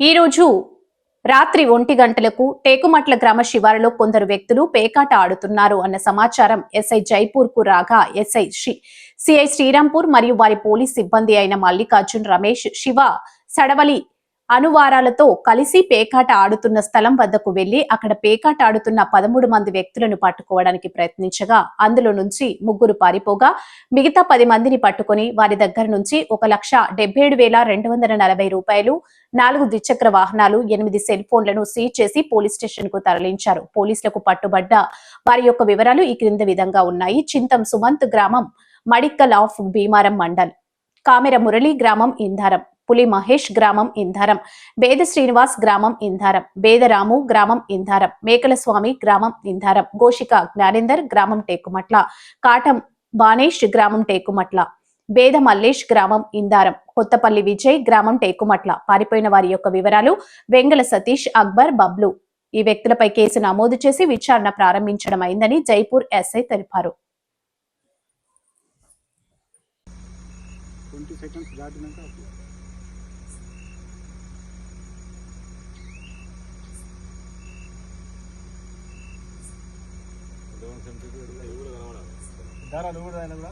ఈరోజు రాత్రి ఒంటి గంటలకు టేకుమట్ల గ్రామ శివారులో కొందరు వ్యక్తులు పేకాట ఆడుతున్నారు అన్న సమాచారం ఎస్ఐ జైపూర్కు రాగా ఎస్ఐ శ్రీ- సిఐ శ్రీరాంపూర్ మరియు వారి పోలీస్ సిబ్బంది అయిన మల్లికార్జున్ రమేష్ శివ సడవలి అనువారాలతో కలిసి పేకాట ఆడుతున్న స్థలం వద్దకు వెళ్ళి అక్కడ పేకాట ఆడుతున్న పదమూడు మంది వ్యక్తులను పట్టుకోవడానికి ప్రయత్నించగా అందులో నుంచి ముగ్గురు పారిపోగా మిగతా పది మందిని పట్టుకొని వారి దగ్గర నుంచి ఒక లక్ష ఏడు వేల రెండు వందల నలభై రూపాయలు నాలుగు ద్విచక్ర వాహనాలు ఎనిమిది సెల్ ఫోన్లను సీజ్ చేసి పోలీస్ స్టేషన్కు తరలించారు. పోలీసులకు పట్టుబడ్డ వారి యొక్క వివరాలు ఈ క్రింది విధంగా ఉన్నాయి. చింతం సుమంత్ గ్రామం మడిక్కల్ ఆఫ్ భీమారం మండల్. కామెర మురళి గ్రామం ఇంధారం పులి మహేష్ గ్రామం ఇంధారం బేద శ్రీనివాస్ గ్రామం ఇంధారం బేదరాము గ్రామం ఇంధారం మేకల స్వామి గ్రామం ఇంధారం గోషిక జ్ఞానేందర్ గ్రామం టేకుమట్ల కాటం బానేష్ గ్రామం టేకుమట్ల బేద మల్లేష్ గ్రామం ఇందారం కొత్తపల్లి విజయ్ గ్రామం టేకుమట్ల. పారిపోయిన వారి యొక్క వివరాలు వెంగళ సతీష్ అక్బర్ బబ్లు. ఈ వ్యక్తులపై కేసు నమోదు చేసి విచారణ ప్రారంభించడం అయిందని జైపూర్ ఎస్ఐ తెలిపారు. ట్వంటీ సెకండ్స్ దాటినాక అప్పుడు. దారా నువ్వు కూడా ఆయన కూడా